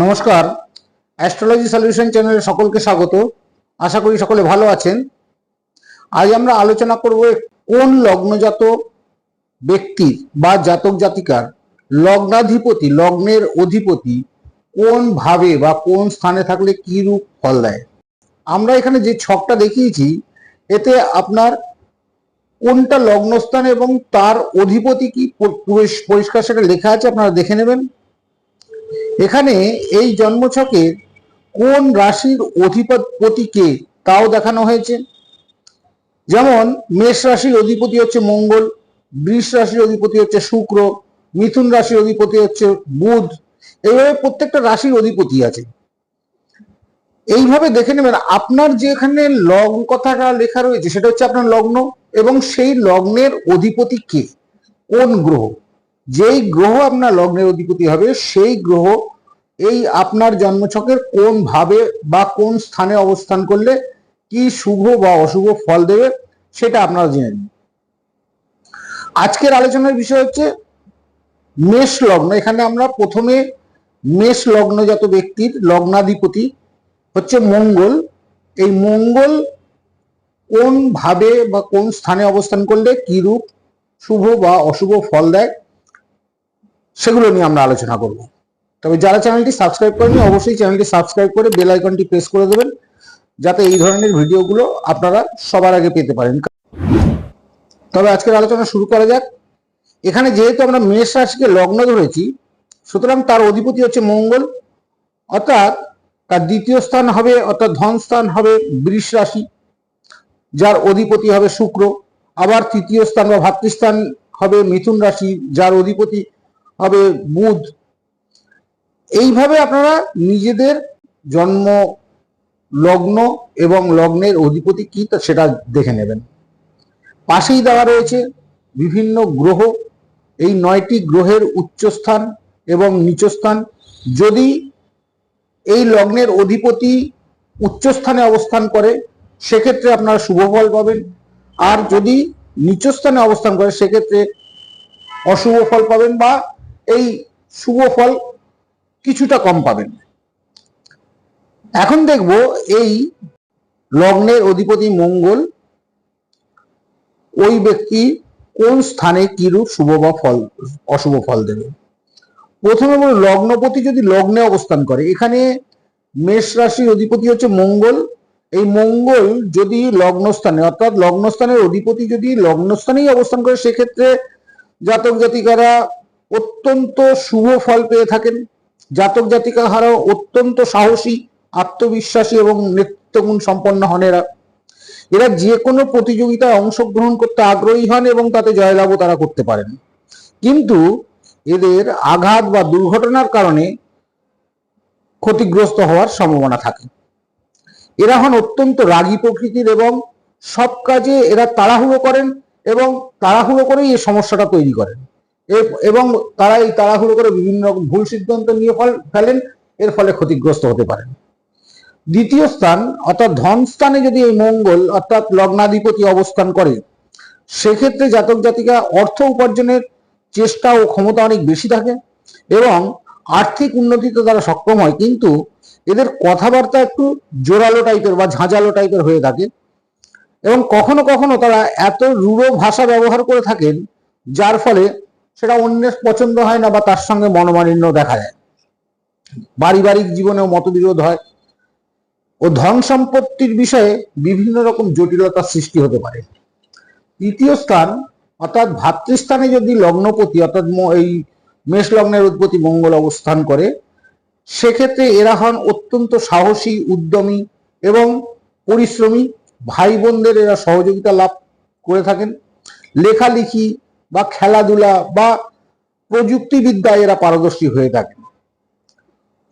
নমস্কার। Astrology solution চ্যানেলে সকলকে স্বাগত। আশা করি সকলে ভালো আছেন। আজ আমরা আলোচনা করব কোন লগ্নজাত ব্যক্তির বা জাতক জাতিকার লগ্নাধিপতি, লগ্নের অধিপতি কোন ভাবে বা কোন স্থানে থাকলে কি রূপ ফল দেয়? আমরা এখানে যে ছকটা দেখিয়েছি, এতে আপনার কোনটা লগ্নস্থান এবং তার অধিপতি কি পরিষ্কার সেটা লেখা আছে, আপনারা দেখে নেবেন। এখানে এই জন্মছকে কোন রাশির অধিপতি কে তাও দেখানো হয়েছে। যেমন মেষ রাশির অধিপতি হচ্ছে মঙ্গল, বৃষ রাশির অধিপতি হচ্ছে শুক্র, মিথুন রাশির অধিপতি হচ্ছে বুধ। এইভাবে প্রত্যেকটা রাশির অধিপতি আছে। এইভাবে দেখে নেবেন, আপনার যে এখানে লগ্ন কথাটা লেখা রয়েছে, সেটা হচ্ছে আপনার লগ্ন এবং সেই লগ্নের অধিপতি কে? কোন গ্রহ? যেই গ্রহ আপনার লগ্নের অধিপতি হবে, সেই গ্রহ এই আপনার জন্মছকের কোন ভাবে বা কোন স্থানে অবস্থান করলে কি শুভ বা অশুভ ফল দেবে, সেটা আপনারা জেনে নিন। আজকের আলোচনার বিষয় হচ্ছে মেষ লগ্ন। এখানে আমরা প্রথমে মেষ লগ্নজাত ব্যক্তির লগ্নাধিপতি হচ্ছে মঙ্গল। এই মঙ্গল কোন ভাবে বা কোন স্থানে অবস্থান করলে কি রূপ শুভ বা অশুভ ফল দেয় সেগুলো নিয়ে আমরা আলোচনা করব। তবে যারা চ্যানেলটি সাবস্ক্রাইব করেনি অবশ্যই চ্যানেলটি সাবস্ক্রাইব করে বেল আইকনটি প্রেস করে দেবেন, যাতে এই ধরনের ভিডিওগুলো আপনারা সবার আগে পেতে পারেন। তবে আজকের আলোচনা শুরু করা যাক। এখানে যেহেতু আমরা মেষ রাশিকে লগ্ন ধরেছি, সুতরাং তার অধিপতি হচ্ছে মঙ্গল, অর্থাৎ তার দ্বিতীয় স্থান হবে, অর্থাৎ ধন স্থান হবে বৃষ রাশি, যার অধিপতি হবে শুক্র, আবার তৃতীয় স্থান বা ভাতৃস্থান হবে মিথুন রাশি, যার অধিপতি হবে বুধ এইভাবে আপনারা নিজেদের জন্ম, লগ্ন এবং লগ্নের অধিপতি কি তা সেটা দেখে নেবেন। পাশেই দেওয়া রয়েছে বিভিন্ন গ্রহ। এই নয়টি গ্রহের উচ্চস্থান এবং নিচস্থান। যদি এই লগ্নের অধিপতি উচ্চস্থানে অবস্থান করে, সেক্ষেত্রে আপনারা শুভ ফল পাবেন। আর যদি নিচস্থানে অবস্থান করে, সেক্ষেত্রে অশুভ ফল পাবেন বা এই শুভ ফল কিছুটা কম পাবেন। এখন দেখব এই লগ্নের অধিপতি মঙ্গল ওই ব্যক্তি কোন স্থানে কিরূপ শুভ বা ফল, অশুভ ফল দেবে। প্রথমে বলো লগ্নপতি যদি লগ্নে অবস্থান করে, এখানে মেষ রাশির অধিপতি হচ্ছে মঙ্গল। এই মঙ্গল যদি লগ্নস্থানে, অর্থাৎ লগ্নস্থানের অধিপতি যদি লগ্নস্থানেই অবস্থান করে, সেক্ষেত্রে জাতক জাতিকারা অত্যন্ত শুভ ফল পেয়ে থাকেন। জাতক জাতিকা হারাও অত্যন্ত সাহসী, আত্মবিশ্বাসী এবং নেতৃত্বগুণ সম্পন্ন হন এরা। এরা যে কোনো প্রতিযোগিতায় অংশগ্রহণ করতে আগ্রহী হন এবং তাতে জয়লাভও তারা করতে পারেন। কিন্তু এদের আঘাত বা দুর্ঘটনার কারণে ক্ষতিগ্রস্ত হওয়ার সম্ভাবনা থাকে। এরা হন অত্যন্ত রাগী প্রকৃতির এবং সব কাজে এরা তাড়াহুড়ো করেন এবং তাড়াহুড়ো করেই এই সমস্যাটা তৈরি করেন। এবং তারা এই তাড়াহুড়ো করে বিভিন্ন রকম ভুল সিদ্ধান্ত নিয়ে ফল, ফেলেন, এর ফলে ক্ষতিগ্রস্ত হতে পারেন। দ্বিতীয় স্থান, অর্থাৎ ধন স্থানে যদি এই মঙ্গল, অর্থাৎ লগ্নাধিপতি অবস্থান করে, সেক্ষেত্রে জাতক জাতিকা অর্থ উপার্জনের চেষ্টা ও ক্ষমতা অনেক বেশি থাকে এবং আর্থিক উন্নতিতে তারা সক্ষম হয়, কিন্তু এদের কথাবার্তা একটু জোরালো টাইপের বা ঝাঁঝালো টাইপের হয়ে থাকে এবং কখনো কখনো তারা এত রূঢ় ভাষা ব্যবহার করে থাকেন, যার ফলে সেটা অন্যের পছন্দ হয় না বা তার সঙ্গে মনোমালিন্য দেখা যায়। পারিবারিক জীবনেও মতবিরোধ হয়। ও ধন সম্পত্তির বিষয়ে বিভিন্ন রকম জটিলতার সৃষ্টি হতে পারে। তৃতীয় স্থান, অর্থাৎ ভাতৃস্থানে যদি লগ্নপতি, অর্থাৎ এই মেষ লগ্নের অধিপতি মঙ্গল অবস্থান করে, সেক্ষেত্রে এরা হন অত্যন্ত সাহসী, উদ্যমী এবং পরিশ্রমী। ভাই বোনদের এরা সহযোগিতা লাভ করে থাকেন। লেখালেখি বা খেলাধুলা বা প্রযুক্তিবিদ্যায় এরা পারদর্শী হয়ে থাকেন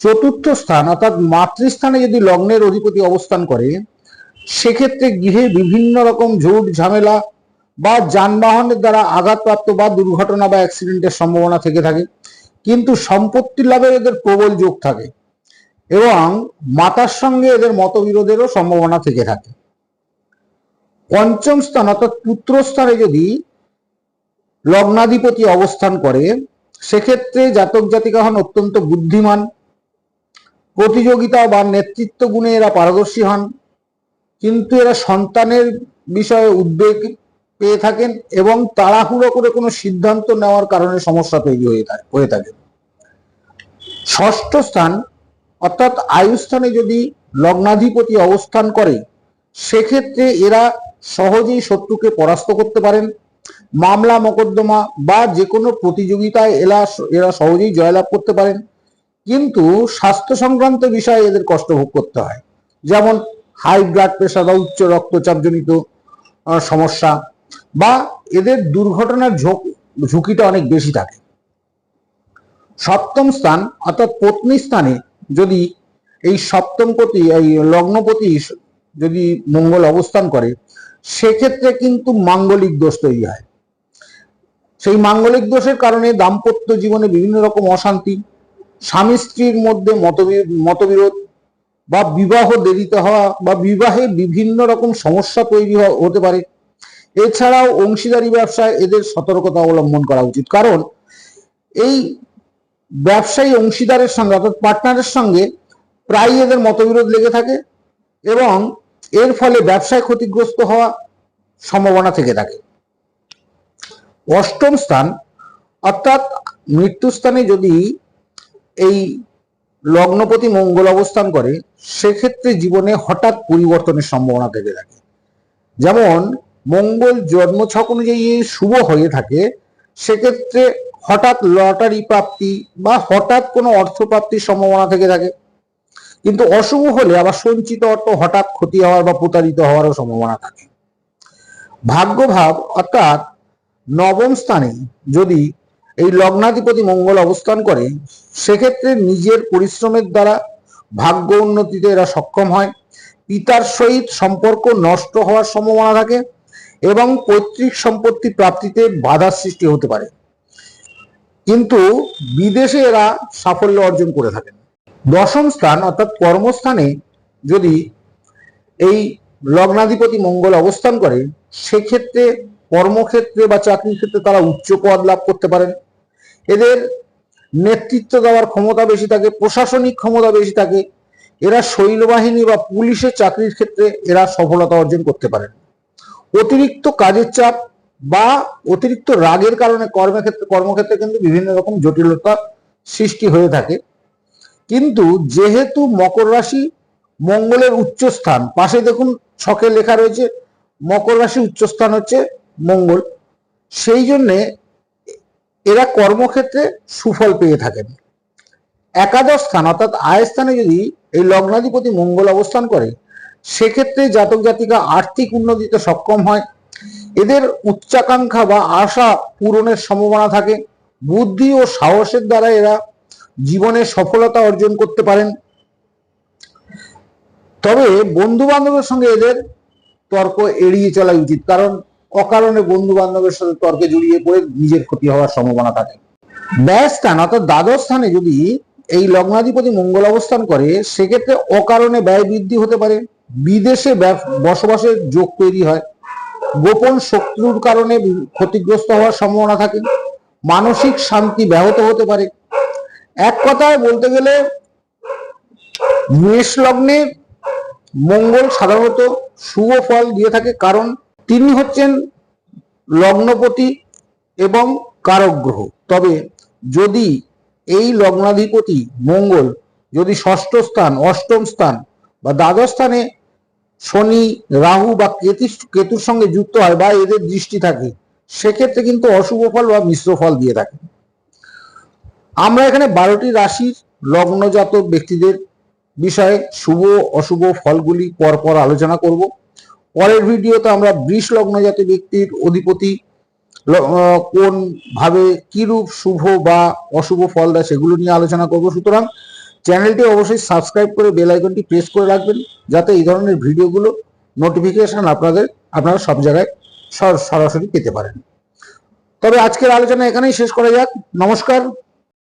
চতুর্থ স্থান, অর্থাৎ মাতৃস্থানে যদি লগ্নের অধিপতি অবস্থান করে, সেক্ষেত্রে গৃহে বিভিন্ন রকম ঝুট, ঝামেলা বা যানবাহনের দ্বারা আঘাতপ্রাপ্ত বা দুর্ঘটনা বা অ্যাক্সিডেন্টের সম্ভাবনা থেকে থাকে। কিন্তু সম্পত্তি লাভের এদের প্রবল যোগ থাকে এবং মাতার সঙ্গে এদের মতবিরোধেরও সম্ভাবনা থেকে থাকে। পঞ্চম স্থান, অর্থাৎ পুত্রস্থানে যদি লগ্নাধিপতি অবস্থান করে, সেক্ষেত্রে জাতক জাতিকা হন অত্যন্ত বুদ্ধিমান। প্রতিযোগিতা বা নেতৃত্ব গুণে এরা পারদর্শী হন, কিন্তু এরা সন্তানের বিষয়ে উদ্বেগ পেয়ে থাকেন এবং তাড়াহুড়ো করে কোনো সিদ্ধান্ত নেওয়ার কারণে সমস্যা তৈরি হয়ে থাকে হয়ে থাকে। ষষ্ঠ স্থান, অর্থাৎ আয়ুস্থানে যদি লগ্নাধিপতি অবস্থান করে, সেক্ষেত্রে এরা সহজেই শত্রুকে পরাস্ত করতে পারেন। মামলা, মোকদ্দমা বা যে কোনো প্রতিযোগিতায় এরা এরা সহজেই জয়লাভ করতে পারেন। কিন্তু স্বাস্থ্য সংক্রান্ত বিষয়ে এদের কষ্ট ভোগ করতে হয়। যেমন হাই ব্লাড প্রেশার বা উচ্চ রক্তচাপজনিত সমস্যা বা এদের দুর্ঘটনার ঝোঁক- ঝুঁকিটা অনেক বেশি থাকে। সপ্তম স্থান অর্থাৎ পত্নী স্থানে যদি এই সপ্তমপতি এই লগ্নপতি যদি মঙ্গল অবস্থান করে সেক্ষেত্রে কিন্তু মাঙ্গলিক দোষ তৈরি হয়। সেই মাঙ্গলিক দোষের কারণে দাম্পত্য জীবনে বিভিন্ন রকম অশান্তি, স্বামী স্ত্রীর মধ্যে মতবি- মতবিরোধ বা বিবাহ দেরিতে হওয়া বা বিবাহে বিভিন্ন রকম সমস্যা তৈরি হতে পারে। এছাড়াও অংশীদারি ব্যবসায় এদের সতর্কতা অবলম্বন করা উচিত। কারণ এই ব্যবসায়ী অংশীদারের সঙ্গে অর্থাৎ পার্টনারের সঙ্গে প্রায় এদের মতবিরোধ লেগে থাকে এবং এর ফলে ব্যবসায় ক্ষতিগ্রস্ত হওয়া সম্ভাবনা থেকে থাকে। অষ্টম স্থান, অর্থাৎ মৃত্যুস্থানে যদি এই লগ্নপতি মঙ্গল অবস্থান করে, সেক্ষেত্রে জীবনে হঠাৎ পরিবর্তনের সম্ভাবনা থেকে থাকে। যেমন, মঙ্গল জন্মছক অনুযায়ী শুভ হয়ে থাকে, সেক্ষেত্রে হঠাৎ লটারি প্রাপ্তি বা হঠাৎ কোনো অর্থ প্রাপ্তির সম্ভাবনা থেকে থাকে। কিন্তু অশুভ হলে আবার সঞ্চিত অর্থ হঠাৎ ক্ষতি হওয়ার বা প্রতারিত হওয়ারও সম্ভাবনা থাকে। ভাগ্যভাব অর্থাৎ নবম স্থানে যদি এই লগ্নাধিপতি মঙ্গল অবস্থান করে, সেক্ষেত্রে নিজের পরিশ্রমের দ্বারা ভাগ্য উন্নতিতে এরা সক্ষম হয়, পিতার সহিত সম্পর্ক নষ্ট হওয়ার সম্ভাবনা থাকে এবং পৈতৃক সম্পত্তি প্রাপ্তিতে বাধার সৃষ্টি হতে পারে। কিন্তু বিদেশে এরা সাফল্য অর্জন করে থাকেন। দশম স্থান অর্থাৎ কর্মস্থানে যদি এই লগ্নাধিপতি মঙ্গল অবস্থান করে, সেক্ষেত্রে কর্মক্ষেত্রে বা চাকরির ক্ষেত্রে তারা উচ্চ পদ লাভ করতে পারেন। এদের নেতৃত্ব দেওয়ার ক্ষমতা বেশি থাকে, প্রশাসনিক ক্ষমতা বেশি থাকে, এরা সৈন্যবাহিনী বা পুলিশের চাকরির ক্ষেত্রে এরা সফলতা অর্জন করতে পারেন। অতিরিক্ত কাজের চাপ বা অতিরিক্ত রাগের কারণে কর্মক্ষেত্রে কর্মক্ষেত্রে কিন্তু বিভিন্ন রকম জটিলতা সৃষ্টি হয়ে থাকে। কিন্তু যেহেতু মকর রাশি মঙ্গলের উচ্চস্থান, পাশে দেখুন ছকে লেখা রয়েছে, মকর রাশি উচ্চস্থান হচ্ছে মঙ্গল। সেই জন্যে এরা কর্মক্ষেত্রে সুফল পেয়ে থাকেন। একাদশ স্থান, অর্থাৎ আয় স্থানে যদি এই লগ্নাধিপতি মঙ্গল অবস্থান করে, সেক্ষেত্রে জাতক জাতিকা আর্থিক উন্নতিতে সক্ষম হয়। এদের উচ্চাকাঙ্ক্ষা বা আশা পূরণের সম্ভাবনা থাকে। বুদ্ধি ও সাহসের দ্বারা এরা জীবনে সফলতা অর্জন করতে পারেন। তবে বন্ধু বান্ধবের সঙ্গে এদের তর্ক এড়িয়ে চলা উচিত, কারণ অকারণে বন্ধু বান্ধবের সাথে তর্কে জড়িয়ে পড়ে নিজের ক্ষতি হওয়ার সম্ভাবনা থাকে। ব্যয় স্থান অর্থাৎ দ্বাদশ স্থানে যদি এই লগ্নাধিপতি মঙ্গল অবস্থান করে, সেক্ষেত্রে অকারণে ব্যয় বৃদ্ধি হতে পারে। বিদেশে বসবাসের যোগ তৈরি হয়। গোপন শত্রুর কারণে ক্ষতিগ্রস্ত হওয়ার সম্ভাবনা থাকে। মানসিক শান্তি ব্যাহত হতে পারে। এক কথায় বলতে গেলে মেষ লগ্নে মঙ্গল সাধারণত শুভ ফল দিয়ে থাকে, কারণ তিনি হচ্ছেন লগ্নপতি এবং কারক গ্রহ। তবে যদি এই লগ্নাধিপতি মঙ্গল, যদি ষষ্ঠ স্থান, অষ্টম স্থান বা দ্বাদশ স্থানে শনি, রাহু বা কেতু, কেতুর সঙ্গে যুক্ত হয় বা এদের দৃষ্টি থাকে, সেক্ষেত্রে কিন্তু অশুভ ফল বা মিশ্র ফল দিয়ে থাকে। আমরা এখানে বারোটি রাশির লগ্নজাত ব্যক্তিদের বিষয়ে শুভ অশুভ ফলগুলি পরপর আলোচনা করব। পরের ভিডিওতে আমরা বৃষ লগ্নজাত ব্যক্তির অধিপতি ল- আহ, কোন ভাবে কিরূপ শুভ বা অশুভ ফল দেয় সেগুলো নিয়ে আলোচনা করব। সুতরাং চ্যানেলটি অবশ্যই সাবস্ক্রাইব করে বেল আইকনটি প্রেস করে রাখবেন যাতে এই ধরনের ভিডিওগুলো নোটিফিকেশন আপনাদের আপনারা সব জায়গায় সর- সরাসরি পেতে পারেন। তবে আজকের আলোচনা এখানেই শেষ করা যাক। নমস্কার।